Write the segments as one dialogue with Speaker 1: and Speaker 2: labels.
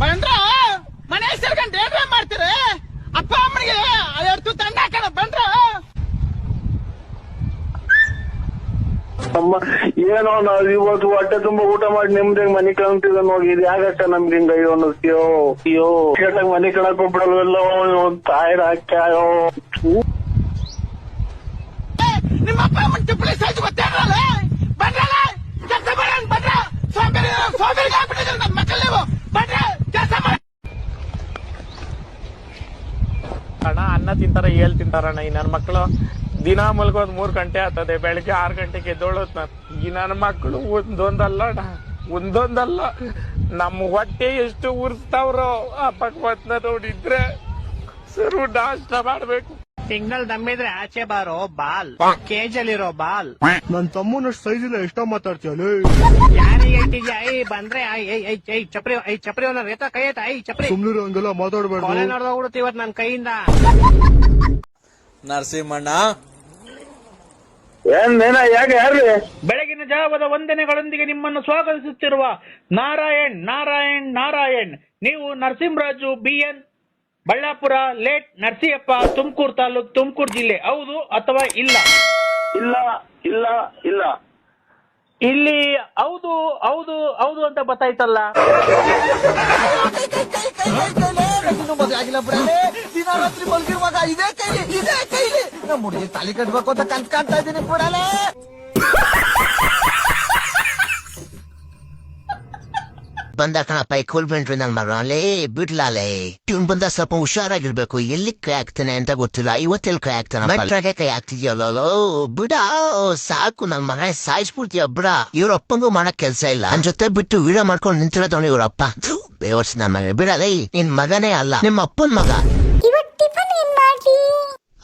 Speaker 1: ಬಂದ್ರ? ಮನೆ ಸೇರ್ಕೊಂಡು ಏನ್ರ ಮಾಡ್ತೀರಿ? ಅಪ್ಪ ಅಮ್ಮನಿಗೆ ಎರಡು ತಂಡ ಹಾಕೋಣ ಬಂದ್ರ?
Speaker 2: ಅಮ್ಮ ಏನೋ ನಾವ್ ಇವತ್ತು ಹೊಟ್ಟೆ ತುಂಬಾ ಊಟ ಮಾಡಿ ನಿಮ್ದೆ ಮನೆ ಕಾಣ್ತಿದ ನೋಡಿ ಇದು ಯಾಕಕ್ಕ ನಮ್ಗೆ ಹಿಂಗ ಅಯ್ಯೋ ಅನ್ನಿಸ್ತೀಯೋ ಅಯ್ಯೋ ಕೇಟಾಗ ಮನೆ ಕಳಕ್ ಹೋಗ್ಬಿಡಲ್ವಲ್ಲ ತಾಯಿರ ಹಾಕ್ಯಾಯೋ.
Speaker 1: ನಿಮ್ಮ ಅಪ್ಪ ಅಮ್ಮನ ತಿಪ್ಪಲಿ ಸೈಜ್ ಗೊತ್ತೇನಲ್ಲ ಬಂದ್ರಲ್ಲ ಕೆಲಸ ಮಾಡೋಣ ಬಂದ್ರ ಸೋಂಬೇರಿ ಸೋಂಬೇರಿಗೆ ಆಗ್ಬಿಟ್ಟಿದ್ರೆ ನಮ್ಮ ಮಕ್ಕಳು ನೀವು ಬಂದ್ರ ಕೆಲಸ ಮಾಡಿ
Speaker 3: ಅಣ್ಣ ಅನ್ನ ತಿಂತಾರ, ಏಳ್ ತಿಂತಾರಣ್ಣ ಈ ನನ್ನ ಮಕ್ಕಳು ದಿನ ಮಲ್ಗೋದ್ ಮೂರು ಗಂಟೆ ಆಗ್ತದೆ ಬೆಳಗ್ಗೆ ಆರು ಗಂಟೆಗೆ ಎದ್ದೋಳೋದು ನಾನು. ಈ ನನ್ನ ಮಕ್ಕಳು ಒಂದೊಂದಲ್ಲ ಒಂದೊಂದಲ್ಲ. ನಮ್ಮ ಹೊಟ್ಟೆ ಎಷ್ಟು ಉರ್ಸ್ತಾವ್ರೋ ಆ ಪಕ್ವತ್ನ ನೋಡಿದ್ರೆ ಸರ್, ನಾಷ್ಟ ಮಾಡ್ಬೇಕು.
Speaker 4: ಸಿಗ್ನಲ್ ದಮ್ಮಿದ್ರೆ ಆಚೆ ಬಾರೋ ಬಾಲ್. ಕೇಜಲ್ಲಿರೋ ಬಾಲ್.
Speaker 5: ನನ್ ತಮ್ಮನಷ್ಟು ಸೈಜ್ ಇಲ್ಲ ಎಷ್ಟೋ ಮಾತಾಡ್ತೀಯಲ್ಲ.
Speaker 4: ಯಾರಿಗೆ ಐ ಬಂದ್ರೆ ಐ ಐ ಐ ಐ ಚಪ್ರಿ ಐ ಚಪ್ರಿ ಅವನ ರೇತ ಕೈ ಐತ ಐ ಚಪ್ರಿ.
Speaker 5: ಸುಮ್ನಿರು ಹಂಗೆಲ್ಲ
Speaker 4: ಕೊಲೆ
Speaker 5: ಮಾತಾಡ್ಬೇಡ್ದು
Speaker 4: ನೋಡ್ದೋಗ್ಬಿಡುತ್ತೆ ಇವತ್ ನನ್ ಕೈಯಿಂದ.
Speaker 6: ನರಸಿಂಹಣ್ಣ.
Speaker 2: ಯಾಕೆ
Speaker 7: ಬೆಳಗಿನ ಜಾವದ ವಂದನೆಗಳೊಂದಿಗೆ ನಿಮ್ಮನ್ನು ಸ್ವಾಗತಿಸುತ್ತಿರುವ ನಾರಾಯಣ್ ನಾರಾಯಣ್ ನಾರಾಯಣ್. ನೀವು ನರಸಿಂಹರಾಜು ಬಿಎನ್ ಬಳ್ಳಾಪುರ ಲೇಟ್ ನರಸಿಯಪ್ಪ ತುಮಕೂರು ತಾಲೂಕ್ ತುಮಕೂರು ಜಿಲ್ಲೆ ಹೌದು ಅಥವಾ ಇಲ್ಲ?
Speaker 2: ಇಲ್ಲ ಇಲ್ಲ ಇಲ್ಲ.
Speaker 7: ಇಲ್ಲಿ ಹೌದು ಹೌದು ಹೌದು ಅಂತ ಗೊತ್ತಾಯ್ತಲ್ಲ
Speaker 1: ಇನ್ನು ಮದುವೆ ಆಗಿಲ್ಲ ಬಿಡಲೇ. ದಿನ ರಾತ್ರಿ ಮಲಗಿರುವಾಗ ಇದೇ ಕೈಲಿ ಇದೇ ಕೈಲಿ. ನಮ್ಮ ಹುಡುಗಿ ತಾಲಿ ಕಟ್ಬೇಕು ಅಂತ ಕನ್ಸ್ ಕಾಣ್ತಾ ಇದ್ದೀನಿ ಬಿಡಲೇ.
Speaker 8: ಬಂದ ಕಣಪ್ಪ ಪೈ ಕೂಲ್ ಬೆಂಟ್ರಿ ನನ್ ಮರಲೇ ಬಿಡ್ಲಾಲೆ ಇವ್ನ್ ಬಂದ ಸ್ವಲ್ಪ ಹುಷಾರಾಗಿರ್ಬೇಕು ಎಲ್ಲಿ ಕೈ ಆಗ್ತಾನೆ ಅಂತ ಗೊತ್ತಿಲ್ಲ ಇವತ್ತೆಲ್ಲಿ ಕೈ ಆಗ್ತಾನೆ ಕೈ ಆಗ್ತಿದ್ಯಲ್ಲೋ ಬಿಡ ಸಾಕು ನನ್ ಮಗ, ಸಾಯಿಸ್ಬಿಡ್ತೀಯ, ಬಿಡ. ಇವ್ರ ಅಪ್ಪಂಗೂ ಮಾಡಕ್ ಕೆಲ್ಸ ಇಲ್ಲ. ನನ್ ಜೊತೆ ಬಿಟ್ಟು ವೀಡಿಯೋ ಮಾಡ್ಕೊಂಡು ನಿಂತಿರೋದವನು ಇವ್ರಪ್ಪ ಬೇವರ್ಸ್ ನನ್ ಮಗ. ಬಿಡಲೇ ನಿನ್ ಮಗನೇ ಅಲ್ಲ, ನಿಮ್ಮ ಅಪ್ಪನ್ ಮಗ.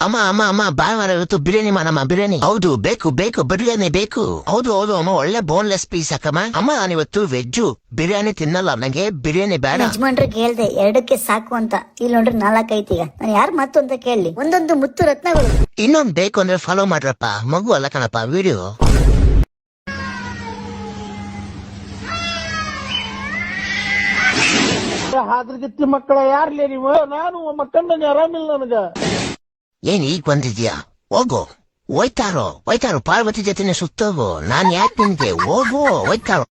Speaker 8: ಅಮ್ಮ ಅಮ್ಮ ಅಮ್ಮ ಭಾನುವಾರ ಇವತ್ತು ಬಿರಿಯಾನಿ ಮಾಡಮ್ಮ ಬಿರಿಯಾನಿ. ಹೌದು ಬೇಕು ಬೇಕು ಬಿರಿಯಾನಿ ಬೇಕು. ಹೌದು ಹೌದು ಅಮ್ಮ ಒಳ್ಳೆ ಬೋನ್ಲೆಸ್ ಪೀಸ್ ಹಾಕಮ್ಮ. ಅಮ್ಮ ನಾನಿವತ್ತು ವೆಜ್ಜು ಬಿರಿಯಾನಿ ತಿನ್ನಲ್ಲ. ನಂಗೆ ಬಿರಿಯಾನಿ ಬೇಡ.
Speaker 9: ಯಜಮಾನ್ರಿಗೆ ಕೇಳ್ದೆ ಎರಡಕ್ಕೆ ಸಾಕು ಅಂತ. ಇಲ್ಲಿ ನೋಡ್ರಿ ನಾಲ್ಕೈತಿ ಈಗ. ನಾನು ಯಾರು ಮತ್ತು ಅಂತ ಕೇಳಲಿ. ಒಂದೊಂದು ಮುತ್ತು ರತ್ನಗಳು.
Speaker 8: ಇನ್ನೊಂದು ಬೇಕು ಅಂದ್ರೆ ಫಾಲೋ ಮಾಡ್ರಪ್ಪ. ಮಗು ಅಲ್ಲ ಕಣಪ್ಪ ವಿಡಿಯೋ
Speaker 7: ಹಾದ್ರಗಿತ್ತಿ ಮಕ್ಕಳ ಯಾರ್ಲೇ ನೀವು? ನಾನು ಮಕ್ಕಂಡಂಗೆ ಆರಾಮಿಲ್ಲ ನನಗ.
Speaker 8: ಏನ್ ಈಗ ಬಂದಿದ್ಯಾ ಹೋಗು ಹೋಯ್ತಾರೋ ಹೋಯ್ತಾರೋ ಪಾರ್ವತಿ ಜೊತೆನೆ ಸುತ್ತೋಗು ನಾನ್ ಯಾಕೆ ನಿನ್ಗೆ ಹೋಗು ಹೋಯ್ತಾರೋ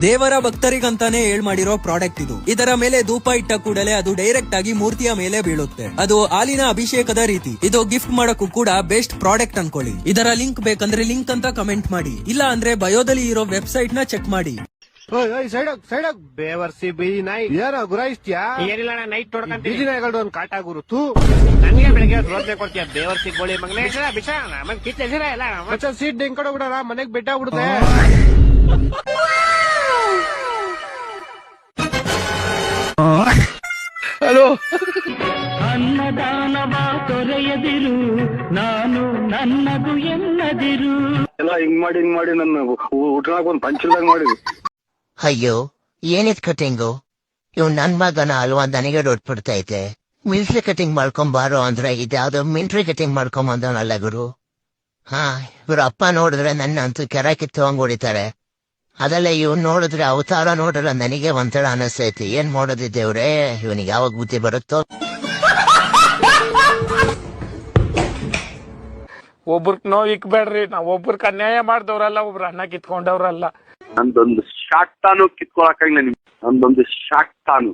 Speaker 6: ದೇವರ ಭಕ್ತರಿಗಂತಾನೆ ಹೇಳ್ ಮಾಡಿರೋ ಪ್ರಾಡಕ್ಟ್ ಇದು. ಇದರ ಮೇಲೆ ಧೂಪ ಇಟ್ಟ ಕೂಡಲೇ ಅದು ಡೈರೆಕ್ಟ್ ಆಗಿ ಮೂರ್ತಿಯ ಮೇಲೆ ಬೀಳುತ್ತೆ. ಅದು ಹಾಲಿನ ಅಭಿಷೇಕದ ರೀತಿ. ಇದು ಗಿಫ್ಟ್ ಮಾಡಕ್ಕೂ ಕೂಡ ಬೆಸ್ಟ್ ಪ್ರಾಡಕ್ಟ್ ಅನ್ಕೊಳ್ಳಿ. ಇದರ ಲಿಂಕ್ ಬೇಕಂದ್ರೆ ಲಿಂಕ್ ಅಂತ ಕಮೆಂಟ್ ಮಾಡಿ. ಇಲ್ಲ ಅಂದ್ರೆ ಬಯೋದಲ್ಲಿ ಇರೋ ವೆಬ್ಸೈಟ್ನ ಚೆಕ್ ಮಾಡಿ.
Speaker 5: ಸೈಡ್ ಸೈಡ್ ಬೇವರ್ಸಿ ಬೀದಿ ನಾಯಿ. ಯಾರ ಗುರಾಯಿಸ್ತೀಯಾ?
Speaker 4: ಏನಿಲ್ಲ ನೈಟ್
Speaker 5: ಬೀದಿ
Speaker 4: ನೋಡ್ಕೊಂತೀನಿ
Speaker 5: ನಾಯಿಗಳು ಒಂದ್ ಕಾಟ ಗುರುತು
Speaker 4: ನನಗೆ ಬೆಳಿಗ್ಗೆ ರೋದ್ನೆ ಕೊಡ್ತೀಯ ಬೇವರ್ಸಿ ಗೋಳಿ ಮಗನೇ. ಬಿಸ ಬಿಸ ನಮಗ್ ಕಿತ್ತ ಹೆಸರ ಇಲ್ಲ
Speaker 5: ಮಚ್ಚ ಸೀಟ್ ಹೆಂಗ್ ಕಡೆ ಬಿಡಲ್ಲ ಮನೆಗ್ ಬೆಟ್ಟ ಬಿಡುತ್ತೆ
Speaker 7: ಅನ್ನದಾನವ ತೊರೆಯದಿರು ನಾನು ನನ್ನದು ಎನ್ನದಿರು.
Speaker 2: ಎಲ್ಲ ಹಿಂಗ್ ಮಾಡಿ ಹಿಂಗ್ ಮಾಡಿ ನನ್ನ ಊಟನಾಗ ಒಂದ್ ಪಂಚಲ್ದಾಗ ಮಾಡಿದ್ವಿ
Speaker 8: ಅಯ್ಯೋ ಏನಿದ್ ಕಟಿಂಗು? ಇವ್ ನನ್ ಮಗನ ಅಲ್ವಾ ನನಗೆ ಡೊಟ್ಬಿಡ್ತೈತೆ ಮಿಲ್ಟ್ರಿ ಕಟಿಂಗ್ ಮಾಡ್ಕೊಂಬಾರೋ ಅಂದ್ರೆ ಇದ್ಯಾವ್ದು ಮಿಲ್ಟ್ರಿ ಕಟಿಂಗ್ ಮಾಡ್ಕೊಂಬಂದವನಲ್ಲ ಗುರು. ಹಾ ಇವ್ರ ಅಪ್ಪ ನೋಡಿದ್ರೆ ನನ್ನ ಅಂತೂ ಕೆರ ಕಿತ್ತವಂಗ್ ಹೊಡಿತಾರೆ. ಅದಲ್ಲ ಇವ್ ನೋಡಿದ್ರೆ ಅವತಾರ ನೋಡಿದ್ರೆ ನನಗೆ ಒಂಥರ ಅನಿಸ್ತೈತಿ. ಏನ್ ಮಾಡೋದಿದ್ದೇವ್ರೆ ದೇವ್ರೇ? ಇವನಿಗೆ ಯಾವಾಗ ಬುದ್ಧಿ ಬರುತ್ತೋ?
Speaker 3: ಒಬ್ರಕ್ ನೋವು ಇಕ್ಬೇಡ್ರಿ ನಾವ್ ಒಬ್ರಕ್ ಅನ್ಯಾಯ ಮಾಡ್ದವ್ರಲ್ಲ ಒಬ್ರು ಅನ್ನ ಕಿತ್ಕೊಂಡವ್ರಲ್ಲ.
Speaker 2: ನಂದೊಂದು ಶಾಕ್ ತಾನು ಕಿತ್ಕೊಳಕಾಗಿಲ್ಲ ನಿಮ್ಗೆ. ನಂದೊಂದು ಶಾಕ್ ತಾನು.